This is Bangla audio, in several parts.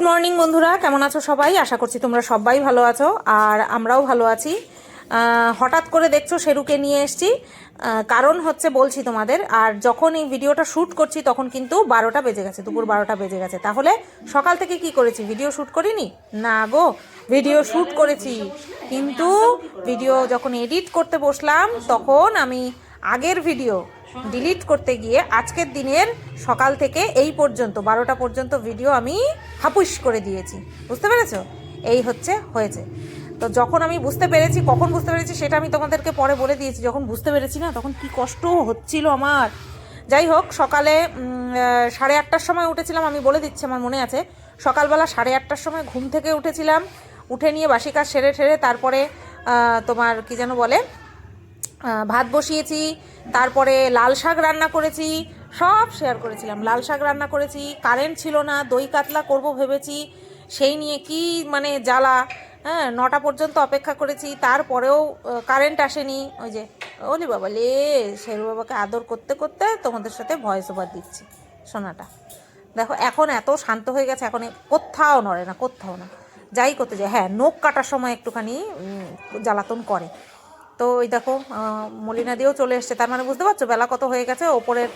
গুড মর্নিং বন্ধুরা। কেমন আছো সবাই? আশা করছি তোমরা সবাই ভালো আছো, আর আমরাও ভালো আছি। হঠাৎ করে দেখছ শেরুকে নিয়ে এসছি। কারণ হচ্ছে বলছি তোমাদের, আর যখন এই ভিডিওটা শ্যুট করছি তখন কিন্তু বারোটা বেজে গেছে, দুপুর বারোটা বেজে গেছে। তাহলে সকাল থেকে কি করেছি? ভিডিও শ্যুট করিনি? না গো, ভিডিও শ্যুট করেছি। কিন্তু ভিডিও যখন এডিট করতে বসলাম, তখন আমি আগের ভিডিও ডিলিট করতে গিয়ে আজকের দিনের সকাল থেকে এই পর্যন্ত, বারোটা পর্যন্ত ভিডিও আমি হাপুস করে দিয়েছি। বুঝতে পেরেছ? এই হচ্ছে, হয়েছে। তো যখন আমি বুঝতে পেরেছি, কখন বুঝতে পেরেছি সেটা আমি তোমাদেরকে পরে বলে দিয়েছি। যখন বুঝতে পেরেছি না, তখন কি কষ্ট হচ্ছিল আমার। যাই হোক, সকালে সাড়ে আটটার সময় উঠেছিলাম, আমি বলে দিচ্ছি, আমার মনে আছে। সকালবেলা সাড়ে আটটার সময় ঘুম থেকে উঠেছিলাম। উঠে নিয়ে বাসি কাজ সেরে ঠেরে তারপরে তোমার কি যেন বলে ভাত বসিয়েছি, তারপরে লাল শাক রান্না করেছি, সব শেয়ার করেছিলাম। লাল শাক রান্না করেছি কারেন্ট ছিল না, দই কাতলা করব ভেবেছি, সেই নিয়ে কি মানে জ্বালা হ্যাঁ নটা পর্যন্ত অপেক্ষা করেছি, তারপরেও কারেন্ট আসেনি। ওই যে ওলি বাবা লে, শেরু বাবাকে আদর করতে করতে তোমাদের সাথে ভয়েস ওভার দিচ্ছি, সোনাটা। দেখো, এখন এত শান্ত হয়ে গেছে, এখন কোথাও নড়ে না, কোথাও না। যাই করতে যায় হ্যাঁ নখ কাটার সময় একটুখানি জ্বালাতন করে। তো ওই দেখো মলিনা দিয়েও চলে এসছে। তার মানে বুঝতে পারছ, বেলা কত হয়ে গেছে, ওপরের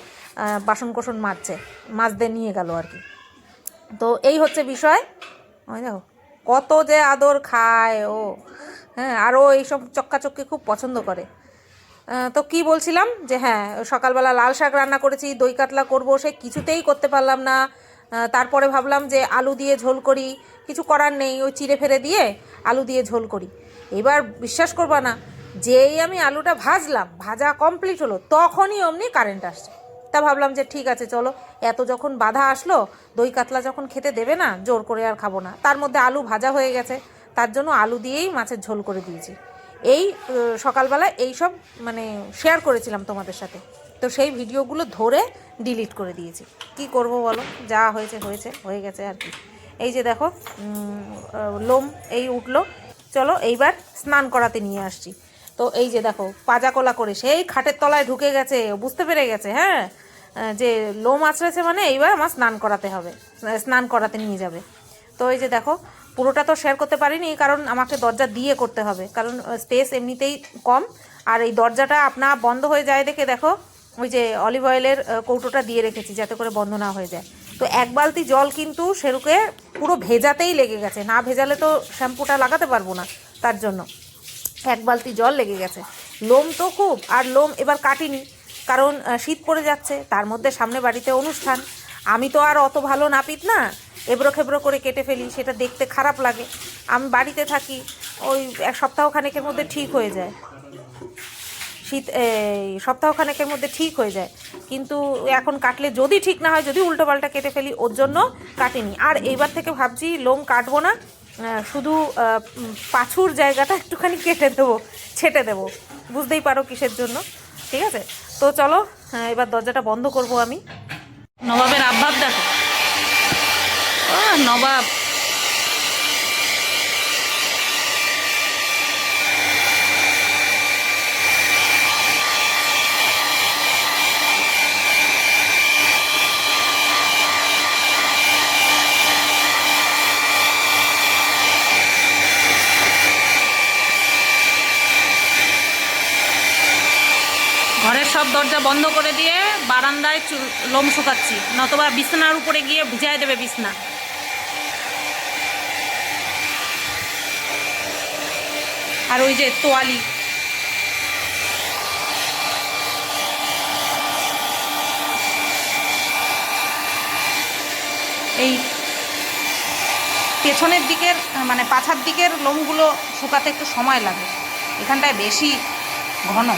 বাসন কোসন মাজছে মাজদের নিয়ে গেল আর কি। তো এই হচ্ছে বিষয়। ওই দেখো, কত যে আদর খায় ও। হ্যাঁ আরও এইসব চক্কাচক্কি খুব পছন্দ করে। তো কি বলছিলাম? যে হ্যাঁ সকালবেলা লাল শাক রান্না করেছি, দই কাতলা করব, সে কিছুতেই করতে পারলাম না। তারপরে ভাবলাম যে আলু দিয়ে ঝোল করি, কিছু করার নেই, ওই চিড়ে ফেরে দিয়ে আলু দিয়ে ঝোল করি। এবার বিশ্বাস করবা না যেই আমি আলুটা ভাজলাম, ভাজা কমপ্লিট হলো, তখনই অমনি কারেন্ট আসছে। তা ভাবলাম যে ঠিক আছে, চলো। এত যখন বাধা আসলো, দই কাতলা যখন খেতে দেবে না, জোর করে আর খাব না। তার মধ্যে আলু ভাজা হয়ে গেছে। তার জন্য আলু দিয়েই মাছের ঝোল করে দিয়েছি। এই সকালবেলা এই সব মানে শেয়ার করেছিলাম তোমাদের সাথে। তো সেই ভিডিওগুলো ধরে ডিলিট করে দিয়েছি। কি করব বলো? যা হয়েছে হয়েছে, হয়ে গেছে আর কি। এই যে দেখো লোম এই উঠল। চলো এইবার স্নান করাতে নিয়ে আসছি। তো এই যে দেখো পাজা কোলা করে, সেই খাটের তলায় ঢুকে গেছে বুঝতে পেরে গেছে হ্যাঁ? যে লোম আছড়েছে মানে এইবার আমার স্নান করাতে হবে স্নান করাতে নিয়ে যাবে। তো এই যে দেখো, পুরোটা তো শেয়ার করতে পারিনি, কারণ আমাকে দরজা দিয়ে করতে হবে, কারণ স্পেস এমনিতেই কম, আর এই দরজাটা আপনা বন্ধ হয়ে যায় দেখে দেখো, ওই যে অলিভ অয়েলের কৌটোটা দিয়ে রেখেছি যাতে করে বন্ধ না হয়ে যায়। তো এক বালতি জল কিন্তু সেরুকে পুরো ভেজাতেই লেগে গেছে, না ভেজালে তো শ্যাম্পুটা লাগাতে পারব না, তার জন্য। এক বালতি জল লেগে গেছে। লোম তো খুব, আর লোম এবার কাটিনি, কারণ শীত পড়ে যাচ্ছে, তার মধ্যে সামনে বাড়িতে অনুষ্ঠান। আমি তো আর অত ভালো নাপিত না, এবড়ো খেবড়ো করে কেটে ফেলি, সেটা দেখতে খারাপ লাগে। আমি বাড়িতে থাকি, ওই এক সপ্তাহখানেকের মধ্যে ঠিক হয়ে যায়। শীত সপ্তাহখানেকের মধ্যে ঠিক হয়ে যায়। কিন্তু এখন কাটলে যদি ঠিক না হয়, যদি উল্টো পাল্টা কেটে ফেলি, ওর জন্য কাটিনি। আর এইবার থেকে ভাবছি, লোম কাটবো না শুধু পাছুর জায়গাটা একটুখানি কেটে দেবো, ছেটে দেবো। বুঝতেই পারো কিসের জন্য, ঠিক আছে? তো চলো এবার দরজাটা বন্ধ করব আমি। নবাবের আব্বাব দেখো। নবাব। সব দরজা বন্ধ করে দিয়ে বারান্দায় লোম শুকাচ্ছি। নতবা বিছানার উপরে গিয়ে ভিজায় দেবে বিছনা। আর ওই যে তোয়ালি। এই পেছনের দিকের মানে পাছার দিকের লোমগুলো শুকাতে একটু সময় লাগে। এখানটায় বেশি ঘন।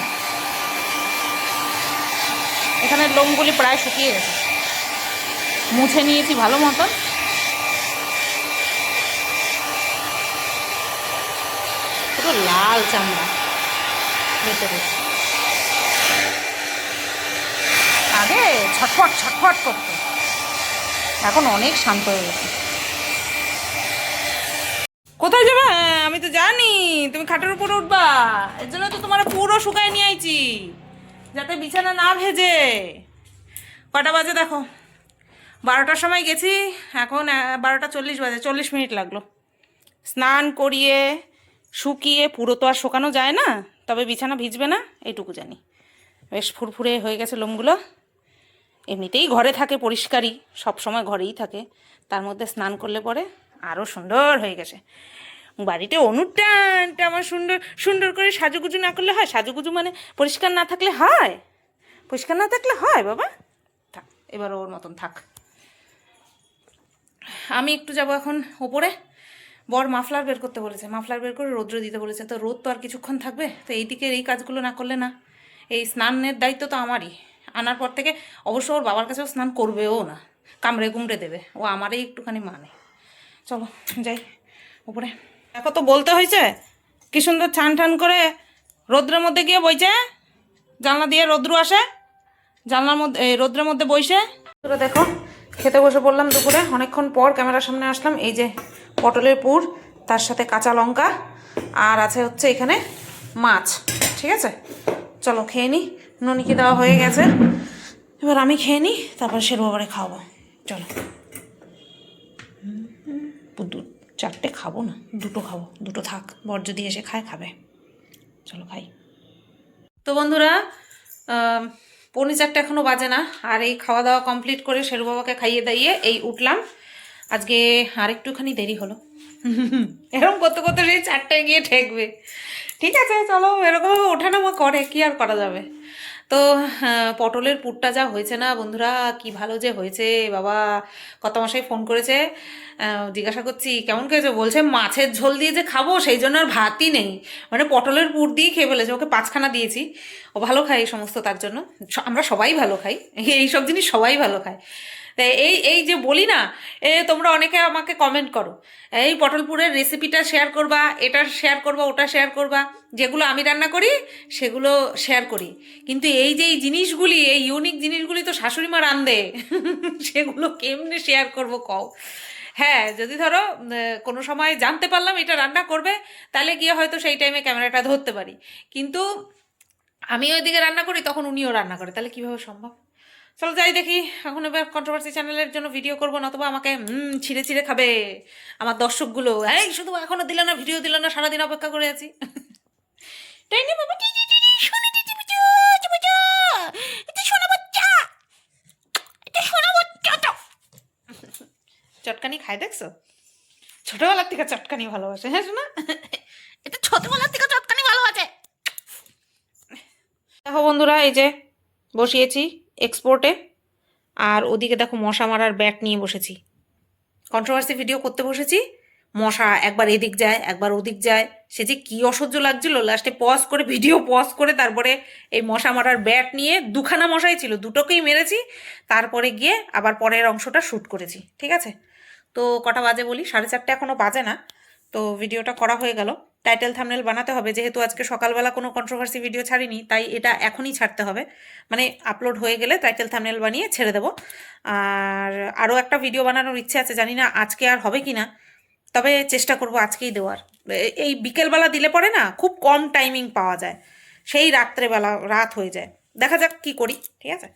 এখানের লোমগুলি প্রায় শুকিয়ে গেছে। মুছে নিয়েছি ভালো মতন। পুরো লাল চামড়া ভেতরে। আগে ছটফট ছটফট করতো। এখন অনেক শান্ত হয়ে গেছে। কোথায় যাবে? আমি তো জানি, তুমি খাটের উপরে উঠবা। এর জন্য তো তোমার পুরো শুকায় নিয়ে আইছি। যাতে বিছানা না ভেজে। কটা বাজে দেখো? বারোটার সময় গেছি, এখন বারোটা চল্লিশ বাজে, চল্লিশ মিনিট লাগল। স্নান করিয়ে, শুকিয়ে, পুরো তো আর শুকানো যায় না, তবে বিছানা ভিজবে না, এইটুকু জানি। বেশ ফুরফুরে হয়ে গেছে লোমগুলো। এমনিতেই ঘরে থাকে, পরিষ্কারই সব সময় ঘরেই থাকে। তার মধ্যে স্নান করলে পরে আরও সুন্দর হয়ে গেছে। বাড়িতে অনুষ্ঠানটা আমার সুন্দর সুন্দর করে সাজুগুজু না করলে হয়? সাজুগুজু মানে পরিষ্কার না থাকলে হয়? পরিষ্কার না থাকলে হয় বাবা? থাক, এবার ওর মতন থাক। আমি একটু যাব এখন ওপরে। বর মাফলার বের করতে বলেছে। মাফলার বের করে রৌদ্র দিতে বলেছে। তো রোদ তো আর কিছুক্ষণ থাকবে। তো এই দিকের এই কাজগুলো না করলে না। এই স্নানের দায়িত্ব তো আমারই। আনার পর থেকে অবশ্য ওর বাবার কাছেও স্নান করবেও না। কামড়ে কুমড়ে দেবে। ও আমারই একটুখানি মানে। চলো, যাই। উপরে দেখো তো বলতে হয়েছে, কি সুন্দর ছান টান করে রৌদ্রের মধ্যে গিয়ে বইছে, জানলা দিয়ে রৌদ্র আসে, জানলার মধ্যে, এই রৌদ্রের মধ্যে তোরা দেখো, খেতে বসে পড়লাম দুপুরে, অনেকক্ষণ পর ক্যামেরার সামনে আসলাম, এই যে পটলের পুর, তার সাথে কাঁচা লঙ্কা, আর আছে হচ্ছে এখানে মাছ, ঠিক আছে? চলো খেয়ে নিই ননিকে দেওয়া হয়ে গেছে। এবার আমি খেয়ে নিই তারপর শের বাবারে খাওয়াবো। চলো। দু চারটে খাব না, দুটো খাব, দুটো থাক, বর যদি এসে খায়, খাবে। চলো খাই। তো বন্ধুরা পৌনে চারটে এখনও বাজে না, আর এই খাওয়া দাওয়া কমপ্লিট করে শেরু বাবাকে খাইয়ে দাইয়ে এই উঠলাম। আজকে আর একটুখানি দেরি হলো। এরকম করতে করতে সেই চারটায় গিয়ে ঠেকবে। ঠিক আছে, চলো এরকম ওঠানামা করে, কি আর করা যাবে? তো আহ, পটলের পুরটা যা হয়েছে না বন্ধুরা কি ভালো যে হয়েছে বাবা কত মাসাই ফোন করেছে জিজ্ঞাসা করছি কেমন খেয়েছে? বলছে মাছের ঝোল দিয়ে যে খাব সেই জন্য আর ভাতই নেই। মানে পটলের পুর দিয়ে খেয়ে ফেলেছে ওকে পাঁচখানা দিয়েছি। ও ভালো খায় এই সমস্ত তার জন্য। আমরা সবাই ভালো খাই এইসব জিনিস সবাই ভালো খায়। তাই এই এই যে বলি না, এ তোমরা অনেকে আমাকে কমেন্ট করো। এই পটলপুরের রেসিপিটা শেয়ার করবা, এটা শেয়ার করবা, ওটা শেয়ার করবা, যেগুলো আমি রান্না করি, সেগুলো শেয়ার করি। কিন্তু এই যে এই জিনিসগুলি, এই ইউনিক জিনিসগুলি তো শাশুড়ি মা রান্ধে সেগুলো কেমনে শেয়ার করব কও? হ্যাঁ যদি ধরো কোনো সময় জানতে পারলাম এটা রান্না করবে, তাহলে গিয়ে হয়তো সেই টাইমে ক্যামেরাটা ধরতে পারি। কিন্তু আমি ওইদিকে রান্না করি, তখন উনিও রান্না করে, তাহলে কীভাবে সম্ভব? চলো যাই দেখি, এখন এবার কন্ট্রোভার্সি চ্যানেলের জন্য ভিডিও করব, নতুবা আমাকে, হুম, ছিঁড়ে ছিঁড়ে খাবে আমার দর্শকগুলো। এই, শুধু এখনও দিল না ভিডিও দিল না, সারাদিন অপেক্ষা করে আছি। না। চটকানি খায়, দেখছ? ছোটবেলার থেকে চটকানি ভালোবাসে হ্যাঁ শোনা এটা ছোটবেলার থেকে চটকানি ভালোবাসে। দেখো বন্ধুরা, এই যে, বসিয়েছি। এক্সপোর্টে আর ওদিকে দেখো মশা মারার ব্যাট নিয়ে বসেছি। কন্ট্রোভার্সি ভিডিও করতে বসেছি। মশা একবার এদিক যায়, একবার ওদিক যায়। সে যে কী অসহ্য লাগছিল লাস্টে পজ করে ভিডিও পজ করে তারপরে এই মশা মারার ব্যাট নিয়ে দুখানা মশাই ছিল, দুটোকেই মেরেছি। তারপরে গিয়ে আবার পরের অংশটা শ্যুট করেছি, ঠিক আছে? তো কটা বাজে বলি? সাড়ে চারটে এখনও বাজে না। তো ভিডিওটা করা হয়ে গেল। টাইটেল থামনেল বানাতে হবে, যেহেতু আজকে সকালবেলা কোনো কন্ট্রোভার্সি ভিডিও ছাড়িনি, তাই এটা এখনই ছাড়তে হবে। মানে আপলোড হয়ে গেলে টাইটেল থামনেল বানিয়ে ছেড়ে দেবো। আর আরও একটা ভিডিও বানানোর ইচ্ছে আছে, জানি না আজকে আর হবে কি না তবে চেষ্টা করব আজকেই দেওয়ার। এই বিকেলবেলা দিলে পরে না খুব কম টাইমিং পাওয়া যায়, সেই রাত্রেবেলা রাত হয়ে যায়। দেখা যাক কি করি, ঠিক আছে?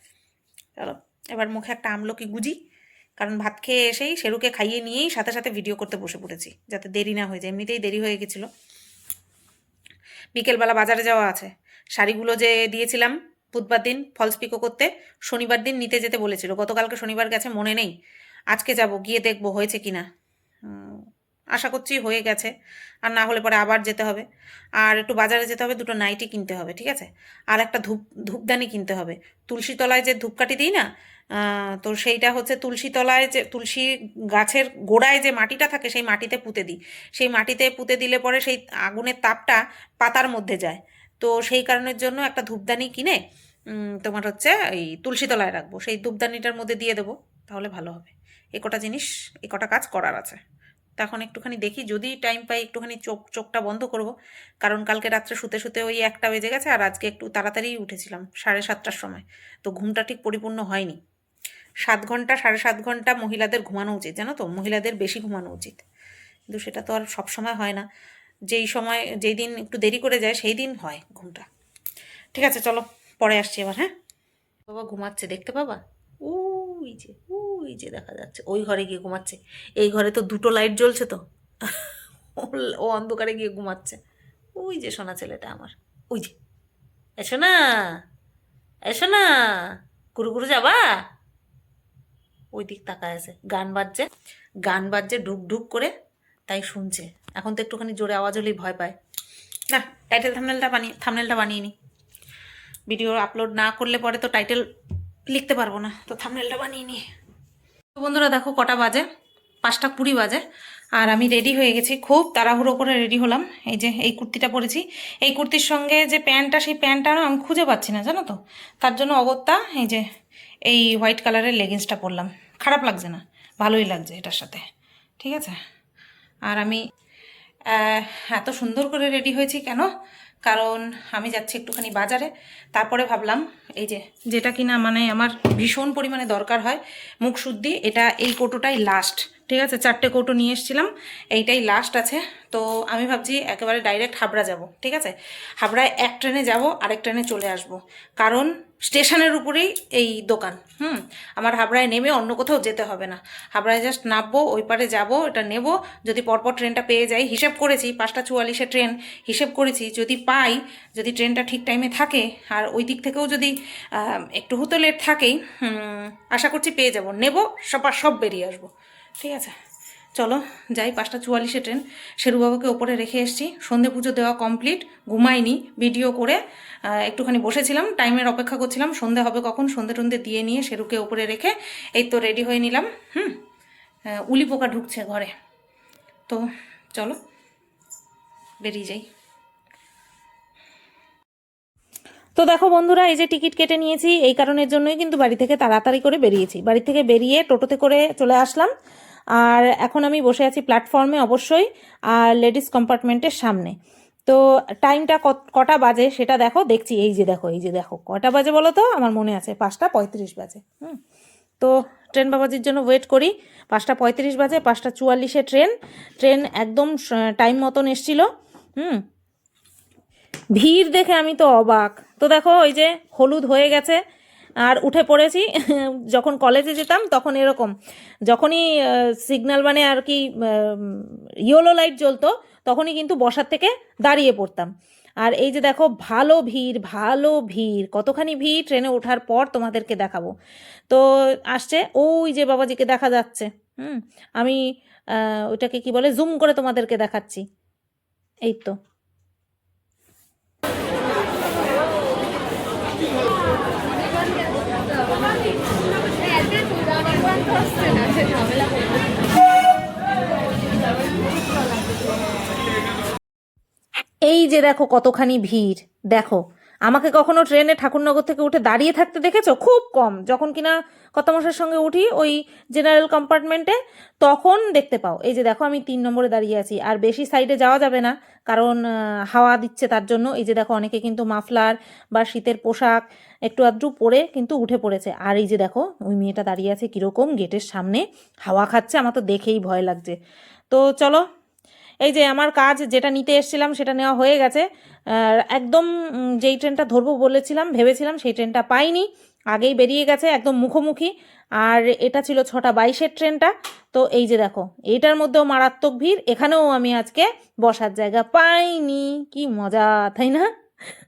চলো, এবার মুখে একটা আমলকি গুজি, কারণ ভাত খেয়ে এসেই সেরুকে খাইয়ে নিয়েই সাথে সাথে ভিডিও করতে বসে পড়েছি, যাতে দেরি না হয়ে যায়, এমনিতেই দেরি হয়ে গেছিল। বিকেলবেলা বাজারে যাওয়া আছে। শাড়িগুলো যে দিয়েছিলাম বুধবার দিন ফলস পিকো করতে, শনিবার দিন নিতে যেতে বলেছিল। গতকালকে শনিবার গেছে, মনে নেই। আজকে যাব, গিয়ে দেখব হয়েছে কি না আশা করছি হয়ে গেছে। আর না হলে পরে আবার যেতে হবে। আর একটু বাজারে যেতে হবে, দুটো নাইটি কিনতে হবে, ঠিক আছে? আর একটা ধূপ, ধূপদানি কিনতে হবে। তুলসী তলায় যে ধূপকাঠি দিই না তো সেইটা হচ্ছে তুলসী তলায় যে, তুলসী গাছের গোড়ায় যে মাটিটা থাকে, সেই মাটিতে পুঁতে দিই। সেই মাটিতে পুঁতে দিলে পরে সেই আগুনের তাপটা পাতার মধ্যে যায়। তো সেই কারণের জন্য একটা ধূপদানি কিনে তোমার হচ্ছে এই তুলসী তলায় রাখব। সেই ধূপদানিটার মধ্যে দিয়ে দেবো, তাহলে ভালো হবে। এ কটা জিনিস, এ কটা কাজ করার আছে। তখন একটুখানি দেখি, যদি টাইম পাই একটুখানি চোখ, চোখটা বন্ধ করব। কারণ কালকে রাত্রে শুতে শুতে ওই একটা বেজে গেছে, আর আজকে একটু তাড়াতাড়ি উঠেছিলাম, সাড়ে সাতটার সময়। তো ঘুমটা ঠিক পরিপূর্ণ হয়নি। সাত ঘণ্টা, সাড়ে সাত ঘণ্টা মহিলাদের ঘুমানো উচিত, জানো তো? মহিলাদের বেশি ঘুমানো উচিত। কিন্তু সেটা তো আর সব সময় হয় না। যেই সময়, যেই দিন একটু দেরি করে যায়, সেই দিন হয় ঘুমটা। ঠিক আছে, চলো, পরে আসছি এবার হ্যাঁ? বাবা ঘুমাচ্ছে, দেখতে পাবা? ওই যে ওই যে দেখা যাচ্ছে, ওই ঘরে গিয়ে ঘুমাচ্ছে। এই ঘরে তো দুটো লাইট জ্বলছে তো। ও- ও অন্ধকারে গিয়ে ঘুমাচ্ছে। ওই যে সোনা ছেলেটা আমার। ওই যে এসো না এসো না গুরু গুরু যাবা? ওই দিক তাকায় আছে। গান বাজছে গান বাজছে ঢুক ঢুক করে তাই শুনছে। এখন তো একটুখানি জোরে আওয়াজ হলেই ভয় পায়। না টাইটেল থামনেলটা বানিয়ে থামনেলটা বানিয়ে নিই ভিডিও আপলোড না করলে পরে তো টাইটেল লিখতে পারব না, তো থামনেলটা বানিয়ে তো বন্ধুরা দেখো কটা বাজে, পাঁচটা কুড়ি বাজে, আর আমি রেডি হয়ে গেছি। খুব তাড়াহুড়ো করে রেডি হলাম। এই যে এই কুর্তিটা পরেছি। এই কুর্তির সঙ্গে যে প্যান্টটা, সেই প্যান্টটা না আমি খুঁজে পাচ্ছি না, জানো তো? তার জন্য অগত্যা, এই যে এই হোয়াইট কালারের লেগিংসটা পরলাম। খারাপ লাগছে না, ভালোই লাগছে এটার সাথে, ঠিক আছে? আর আমি এত সুন্দর করে রেডি হয়েছি কেন? কারণ আমি যাচ্ছি একটুখানি বাজারে, তারপরে ভাবলাম এই যে, যেটা কিনা মানে আমার ভীষণ পরিমাণে দরকার হয়, মুখ শুদ্ধি, এটা এই কোটোটাই লাস্ট ঠিক আছে? চারটে কোটো নিয়ে এসেছিলাম, এইটাই লাস্ট আছে। তো আমি ভাবছি একেবারে ডাইরেক্ট হাবড়া যাব, ঠিক আছে? হাবড়ায় এক ট্রেনে যাব, আরেক ট্রেনে চলে আসব। কারণ স্টেশনের উপরেই এই দোকান, হুম? আমার হাবড়ায় নেমে অন্য কোথাও যেতে হবে না। হাবড়ায় জাস্ট নামবো, ওই পারে যাব, এটা নেব। যদি পরপর ট্রেনটা পেয়ে যাই, হিসেব করেছি, পাঁচটা চুয়াল্লিশে ট্রেন, হিসেব করেছি, যদি পাই, যদি ট্রেনটা ঠিক টাইমে থাকে, আর ওই দিক থেকেও যদি একটু হতো লেট থাকেই আশা করছি পেয়ে যাব। নেব সবার সব বেরিয়ে আসব। ঠিক আছে? চলো যাই, পাঁচটা চুয়াল্লিশে ট্রেন। শেরুবাবুকে ওপরে রেখে এসেছি। সন্ধে পুজো দেওয়া কমপ্লিট, ঘুমাইনি, ভিডিও করে একটুখানি বসেছিলাম, টাইমের অপেক্ষা করছিলাম, সন্ধে হবে কখন, সন্ধে টন্ধে দিয়ে নিয়ে শেরুকে ওপরে রেখে এই তো রেডি হয়ে নিলাম, হুম? উলি পোকা ঢুকছে ঘরে। তো চলো, বেরিয়ে যাই। তো দেখো বন্ধুরা, এই যে টিকিট কেটে নিয়েছি, এই কারণের জন্যই কিন্তু বাড়ি থেকে তাড়াতাড়ি করে বেরিয়েছি। বাড়ি থেকে বেরিয়ে টোটোতে করে চলে আসলাম। আর এখন আমি বসে আছি প্ল্যাটফর্মে অবশ্যই, আর লেডিস কম্পার্টমেন্টের সামনে। তো টাইমটা কটা বাজে সেটা দেখো, দেখছি এই যে দেখো, এই যে দেখো। কটা বাজে বলো তো? আমার মনে আছে পাঁচটা পঁয়ত্রিশ বাজে, হুম। তো ট্রেন বাবাজির জন্য ওয়েট করি। পাঁচটা পঁয়ত্রিশ বাজে, পাঁচটা চুয়াল্লিশে ট্রেন। ট্রেন একদম টাইম মতন এসছিল, হুম। ভিড় দেখে আমি তো অবাক। তো দেখো, ওই যে হলুদ হয়ে গেছে আর উঠে পড়েছি, যখন কলেজে যেতাম তখন এরকম। যখনই সিগন্যাল মানে আর কি ইয়েলো লাইট জ্বলতো, তখনই কিন্তু বসার থেকে দাঁড়িয়ে পড়তাম। আর এই যে দেখো, ভালো ভিড় ভালো ভিড়, কতখানি ভিড় ট্রেনে ওঠার পর তোমাদেরকে দেখাবো। তো আসছে, ওই যে বাবাজিকে দেখা যাচ্ছে, হুম, আমি ওইটাকে কি বলে জুম করে তোমাদেরকে দেখাচ্ছি। এই তো। এই যে দেখো কতখানি ভিড়, দেখো। আমাকে কখনো ট্রেনে ঠাকুরনগর থেকে উঠে দাঁড়িয়ে থাকতে দেখেছ? খুব কম। যখন কিনা কর্তামশার সঙ্গে উঠি ওই জেনারেল কম্পার্টমেন্টে তখন দেখতে পাও। এই যে দেখো আমি তিন নম্বরে দাঁড়িয়ে আছি। আর বেশি সাইডে যাওয়া যাবে না, কারণ হাওয়া দিচ্ছে তার জন্য। এই যে দেখো অনেকে কিন্তু মাফলার বা শীতের পোশাক একটু আধটু পরে কিন্তু উঠে পড়েছে। আর এই যে দেখো, ওই মেয়েটা দাঁড়িয়ে আছে কীরকম গেটের সামনে। হাওয়া খাচ্ছে, আমার তো দেখেই ভয় লাগছে। তো চলো এই যে আমার কাজ যেটা নিতে এসেছিলাম সেটা নেওয়া হয়ে গেছে। একদম যেই ট্রেনটা ধরবো বলেছিলাম, ভেবেছিলাম সেই ট্রেনটা পাইনি। আগেই বেরিয়ে গেছে একদম মুখোমুখি। আর এটা ছিল ছটা বাইশের ট্রেনটা। তো এই যে দেখো, এইটার মধ্যেও মারাত্মক ভিড়। এখানেও আমি আজকে বসার জায়গা পাইনি। কি মজা, তাই না?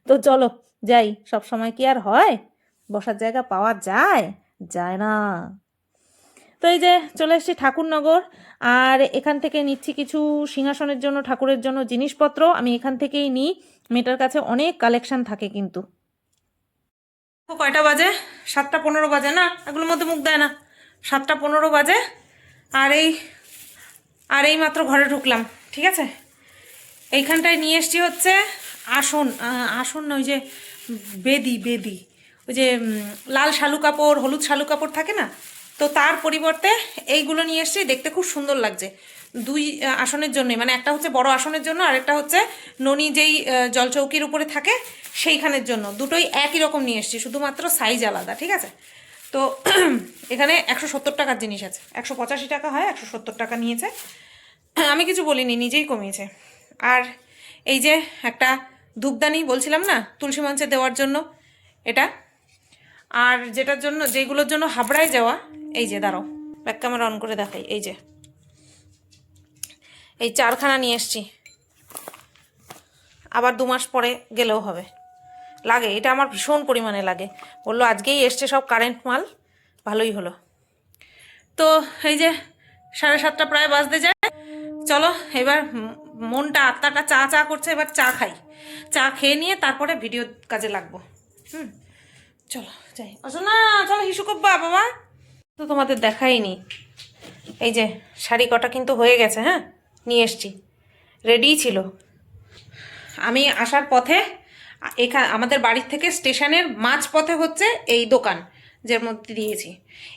তো চলো যাই সব সময় কি আর হয়? বসার জায়গা পাওয়া যায়? যায় না। তো এই যে চলে এসেছি ঠাকুরনগর, আর এখান থেকে নিচ্ছি কিছু সিংহাসনের জন্য, ঠাকুরের জন্য জিনিসপত্র। আমি এখান থেকেই নিই। মেয়েটার কাছে অনেক কালেকশন থাকে কিন্তু। কয়টা বাজে? সাতটা পনেরো বাজে না? এগুলোর মধ্যে মুখ দেয় না। সাতটা পনেরো বাজে, আর এই আর এই মাত্র ঘরে ঢুকলাম, ঠিক আছে? এইখানটায় নিয়ে এসছি হচ্ছে আসন আসন ওই যে বেদি বেদি, ওই যে লাল শালু কাপড়, হলুদ শালু কাপড় থাকে না? তো তার পরিবর্তে এইগুলো নিয়ে এসছি দেখতে খুব সুন্দর লাগছে। দুই আসনের জন্যই মানে একটা হচ্ছে বড় আসনের জন্য, আর একটা হচ্ছে ননি যেই জলচৌকির উপরে থাকে সেইখানের জন্য। দুটোই একই রকম নিয়ে এসছি, শুধুমাত্র সাইজ আলাদা, ঠিক আছে? তো এখানে একশো সত্তর টাকার জিনিস আছে। একশো পঁচাশি টাকা হয়, একশো সত্তর টাকা নিয়েছে। আমি কিছু বলিনি, নিজেই কমিয়েছে। আর এই যে একটা ধূপদানি বলছিলাম না, তুলসী মঞ্চে দেওয়ার জন্য, এটা। আর যেটার জন্য, যেগুলোর জন্য হাবড়ায় যাওয়া এই যে, দাঁড়াও। ব্যাক ক্যামেরা অন করে দেখাই, এই যে। এই চারখানা নিয়ে এসছি। আবার দু মাস পরে গেলেও হবে। লাগে, এটা আমার ভীষণ পরিমাণে লাগে। বলল, আজকেই এসছে সব কারেন্ট মাল। ভালোই হলো। তো এই যে, সাড়ে সাতটা প্রায় বাজতে যায়। চলো, এবার মনটা, আত্মাটা চা চা করছে, এবার চা খাই। চা খেয়ে নিয়ে তারপরে ভিডিও কাজে লাগবো। হুম, চলো, যাই। আসো না চলো, হিসু কব্বা বাবা তো তোমাদের দেখাইনি। এই যে, শাড়ি কটা কিন্তু হয়ে গেছে হ্যাঁ? নিয়ে এসছি। রেডিই ছিল। আমি আসার পথে এখানে আমাদের বাড়ির থেকে স্টেশনের মাঝ পথে হচ্ছে এই দোকান যার মধ্যে দিয়েছি।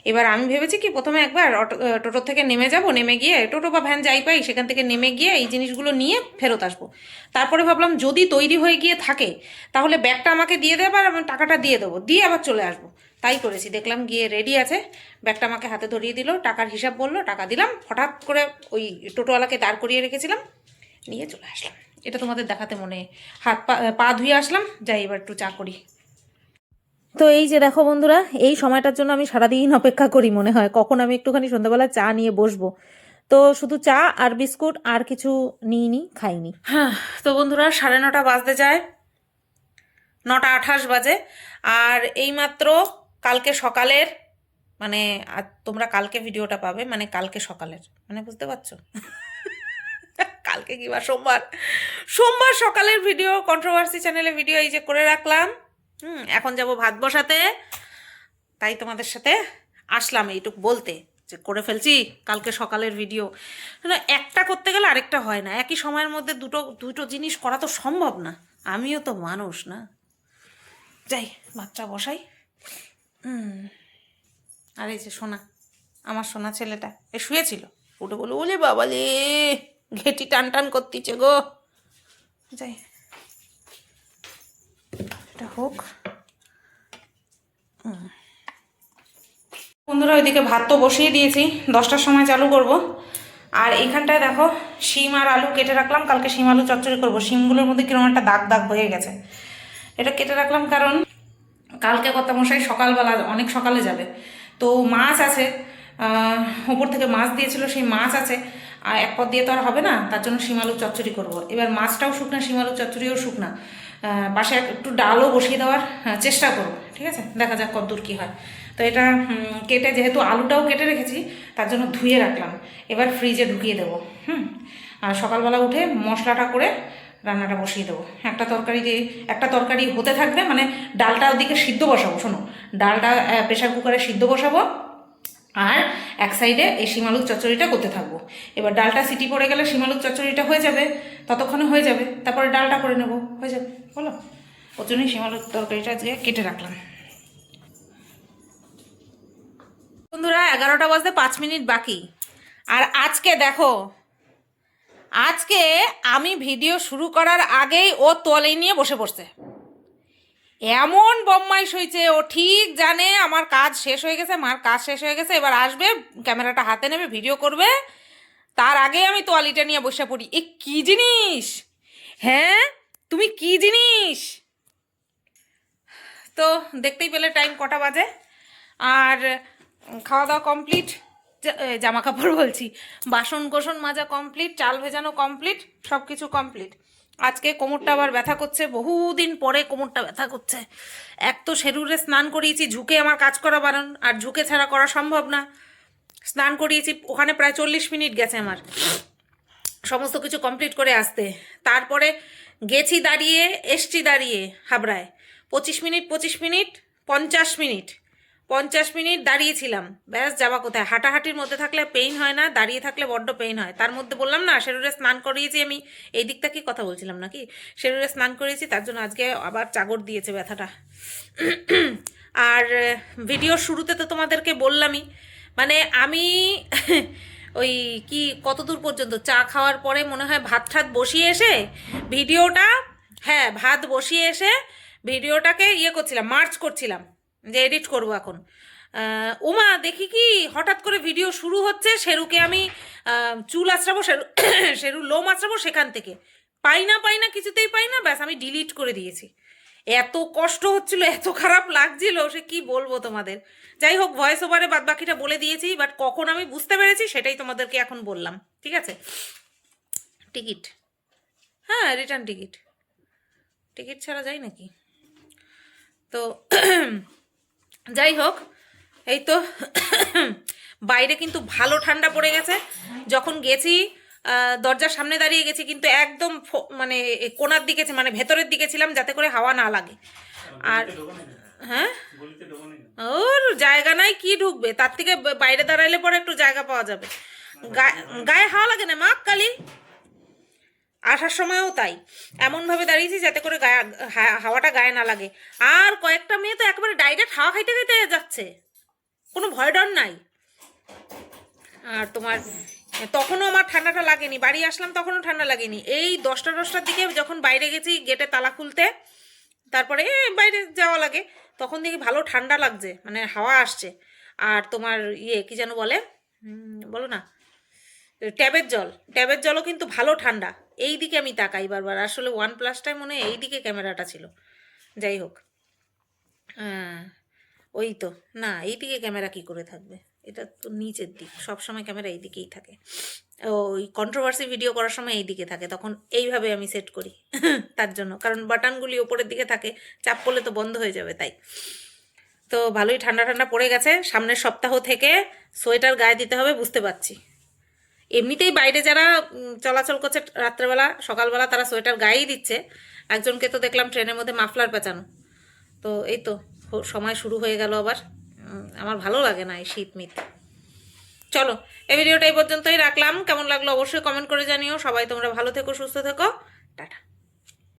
এবার আমি ভেবেছি কি, প্রথমে একবার অটো টোটো থেকে নেমে যাব, নেমে গিয়ে টোটো বা ভ্যান যাই পাই, সেখান থেকে নেমে গিয়ে এই জিনিসগুলো নিয়ে ফেরত আসব। তারপরে ভাবলাম, যদি তৈরি হয়ে গিয়ে থাকে, তাহলে ব্যাগটা আমাকে দিয়ে দেবে আর আমি টাকাটা দিয়ে দেবো। দিয়ে আবার চলে আসব। তাই করেছি। দেখলাম গিয়ে রেডি আছে। ব্যাগটা আমাকে হাতে ধরিয়ে দিল, টাকার হিসাব বলল, টাকা দিলাম, হঠাৎ করে ওই টোটোওয়ালাকে দাঁড় করিয়ে রেখেছিলাম, নিয়ে চলে আসলাম। এটা তোমাদের দেখাতে মনে হাত পা পা ধুয়ে আসলাম, যাই এবার একটু চা করি। তো এই যে দেখো বন্ধুরা, এই সময়টার জন্য আমি সারাদিন অপেক্ষা করি মনে হয়, কখন আমি একটুখানি সন্ধ্যাবেলা চা নিয়ে বসবো। তো শুধু চা আর বিস্কুট আর কিছু নিইনি, খাইনি। হ্যাঁ তো বন্ধুরা, সাড়ে নটা বাজতে যায়, নটা আঠাশ বাজে, আর এইমাত্র কালকে সকালের মানে তোমরা কালকে ভিডিওটা পাবে মানে কালকে সকালের। মানে বুঝতে পারছ? কালকে কি বার সোমবার? সোমবার সকালের ভিডিও কন্ট্রোভার্সি চ্যানেলে ভিডিও এই যে করে রাখলাম। হুম, এখন যাব ভাত বসাতে। তাই তোমাদের সাথে আসলাম এইটুক বলতে, যে করে ফেলছি কালকে সকালের ভিডিও একটা করতে গেলে আরেকটা হয় না। একই সময়ের মধ্যে দুটো দুটো জিনিস করা তো সম্ভব না। আমিও তো মানুষ, না? যাই বাচ্চা বসাই। হুম। আর এই যে সোনা, আমার সোনা ছেলেটা, এ শুয়েছিল। উঠে বলো ওলে বাবালে, ঘেটি টান টান করতিছে গো। যাই। এটা হোক। বন্ধুরা, ওইদিকে ভাত তো বসিয়ে দিয়েছি। দশটার সময় চালু করব। আর এইখানটায় দেখো, শিম আর আলু কেটে রাখলাম। কালকে শিম আলু চচ্চড়ি করব। শিমগুলোর মধ্যে কীরকম একটা দাগ দাগ হয়ে গেছে। এটা কেটে রাখলাম কারণ কালকে কত মশাই সকালবেলা, অনেক সকালে যাবে। তো মাছ আছে ওপর থেকে মাছ দিয়েছিল, সেই মাছ আছে, আর এক পদ দিয়ে তো আর হবে না, তার জন্য শিমালু চচ্চড়ি করব। এবার মাছটাও শুকনা শিমালু চচ্চড়িও শুকনা। পাশে একটু ডালও বসিয়ে দেওয়ার চেষ্টা করব, ঠিক আছে? দেখা যাক কতদূর কী হয়। তো এটা কেটে, যেহেতু আলুটাও কেটে রেখেছি, তার জন্য ধুয়ে রাখলাম। এবার ফ্রিজে ঢুকিয়ে দেবো, হুম? আর সকালবেলা উঠে মশলাটা করে রান্নাটা বসিয়ে দেবো। একটা তরকারি যে, একটা তরকারি হতে থাকবে মানে ডালটা ওদিকে সিদ্ধ বসাবো, শোনো। ডালটা প্রেশার কুকারে সিদ্ধ বসাবো, আর এক সাইডে এই শিমালুর চচ্চড়িটা করতে থাকব। এবার ডালটা সিটি পড়ে গেলে শিমালুর চচ্চড়িটা হয়ে যাবে, ততক্ষণে হয়ে যাবে। তারপরে ডালটা করে নেব, হয়ে যাবে, বলো। ওর জন্যই শিমালুর তরকারিটা আজকে কেটে রাখলাম। বন্ধুরা, এগারোটা বাজতে পাঁচ মিনিট বাকি। আর আজকে দেখো আজকে আমি ভিডিও শুরু করার আগেই ও তোয়ালে নিয়ে বসে পড়ছে। এমন বম্মাইশ হয়েছে, ও ঠিক জানে আমার কাজ শেষ হয়ে গেছে, মার কাজ শেষ হয়ে গেছে, এবার আসবে, ক্যামেরাটা হাতে নেবে, ভিডিও করবে। তার আগে আমি তোয়ালিটা নিয়ে বসে পড়ি। এ কি জিনিস? হ্যাঁ? তুমি কি জিনিস? তো দেখতেই পেলে টাইম কটা বাজে। আর খাওয়া দাওয়া কমপ্লিট। জামা কাপড় বলছি। বাসন কোসন মাজা কমপ্লিট চাল ভেজানো কমপ্লিট সব কিছু কমপ্লিট আজকে কোমরটা আবার ব্যথা করছে, বহুদিন পরে কোমরটা ব্যথা করছে। এক তো শেরুরে স্নান করিয়েছি, ঝুঁকে আমার কাজ করা বারণ, আর ঝুঁকে ছাড়া করা সম্ভব না। স্নান করিয়েছি, ওখানে প্রায় চল্লিশ মিনিট গেছে আমার। সমস্ত কিছু কমপ্লিট করে আসতে। তারপরে গেছি দাঁড়িয়ে, এসছি দাঁড়িয়ে হাবড়ায়। পঁচিশ মিনিট পঁচিশ মিনিট, পঞ্চাশ মিনিট। পঞ্চাশ মিনিট দাঁড়িয়েছিলাম। ব্যাস যাবা কোথায়? হাঁটাহাঁটির মধ্যে থাকলে পেইন হয় না, দাঁড়িয়ে থাকলে বড্ড পেইন হয়। তার মধ্যে বললাম, না, শরীরে স্নান করিয়েছি আমি এই দিকটা কি কথা বলছিলাম নাকি? শরীরে স্নান করিয়েছি, তার জন্য আজকে আবার চাগর দিয়েছে ব্যথাটা। আর ভিডিও শুরুতে তো তোমাদেরকে বললামই মানে আমি ওই কি, কতদূর পর্যন্ত? চা খাওয়ার পরে মনে হয় ভাত ঠাত বসিয়ে এসে ভিডিওটা হ্যাঁ ভাত বসিয়ে এসে ভিডিওটাকে ইয়ে করছিলাম মার্চ করছিলাম। যে এডিট করব এখন। উমা, দেখি কি হঠাৎ করে ভিডিও শুরু হচ্ছে, শেরুকে আমি চুল আঁচড়াবো শেরু শেরু লোম আঁচড়াবো সেখান থেকে। পাই না পাই না, কিছুতেই পাই না, ব্যাস আমি ডিলিট করে দিয়েছি। এত কষ্ট হচ্ছিল, এত খারাপ লাগছিল, সে কি বলব তোমাদের? যাই হোক ভয়েস ওভারে বাদ বাকিটা বলে দিয়েছি বাট কখন আমি বুঝতে পেরেছি সেটাই তোমাদেরকে এখন বললাম, ঠিক আছে? টিকিট। হ্যাঁ রিটার্ন টিকিট টিকিট ছাড়া যায় নাকি? তো যাই হোক, এই তো বাইরে কিন্তু ভালো ঠান্ডা পড়ে গেছে। যখন গেছি দরজার সামনে দাঁড়িয়ে গেছি, কিন্তু একদম মানে এ কোণার দিকে মানে ভেতরের দিকে ছিলাম যাতে করে হাওয়া না লাগে। আর হ্যাঁ? ওর জায়গা নাই, কি ঢুকবে? তার থেকে বাইরে দাঁড়াইলে পরে একটু জায়গা পাওয়া যাবে। গায়ে হাওয়া লাগে না মা কালি আসার সময়ও তাই। এমনভাবে দাঁড়িয়েছি যাতে করে গায়ে হাওয়াটা গায়ে না লাগে। আর কয়েকটা মেয়ে তো একেবারে ডাইরেক্ট হাওয়া খাইতে খাইতে যাচ্ছে। কোনো ভয় ডর নাই। আর তোমার, তখনও আমার ঠান্ডাটা লাগেনি। বাড়ি আসলাম তখনও ঠান্ডা লাগেনি। এই দশটা দশটার দিকে যখন বাইরে গেছি গেটে তালা খুলতে, তারপরে বাইরে যাওয়া লাগে। তখন দেখি ভালো ঠান্ডা লাগছে মানে হাওয়া আসছে। আর তোমার ইয়ে কি যেন বলে? বলো না। ট্যাবের জল ট্যাবের জলও কিন্তু ভালো ঠান্ডা। এই দিকে আমি তাকাই বারবার। আসলে ওয়ান প্লাসটাই মনে হয় এই দিকে ক্যামেরাটা ছিল। যাই হোক। হ্যাঁ, ওই তো। না এই দিকে ক্যামেরা কি করে থাকবে? এটা তো নিচের দিক। সব সময় ক্যামেরা এই দিকেই থাকে। ওই কন্ট্রোভার্সি ভিডিও করার সময় এই দিকে থাকে। তখন এইভাবে আমি সেট করি। তার জন্য। কারণ বাটনগুলি ওপরের দিকে থাকে। চাপ করলে তো বন্ধ হয়ে যাবে তাই। তো ভালোই ঠান্ডা ঠান্ডা পড়ে গেছে। সামনের সপ্তাহ থেকে সোয়েটার গায়ে দিতে হবে বুঝতে পারছি। এমনিতেই বাইরে যারা চলাচল করছে রাত্রেবেলা, সকালবেলা তারা সোয়েটার গায়েই দিচ্ছে। একজনকে তো দেখলাম ট্রেনের মধ্যে মাফলার পেঁচানো। তো এই তো সময় শুরু হয়ে গেল আবার। আমার ভালো লাগে না এই শীত মিত চলো, এই ভিডিওটা এই পর্যন্তই রাখলাম। কেমন লাগল অবশ্যই কমেন্ট করে জানিও। সবাই তোমরা ভালো থেকো, সুস্থ থেকো। টাটা।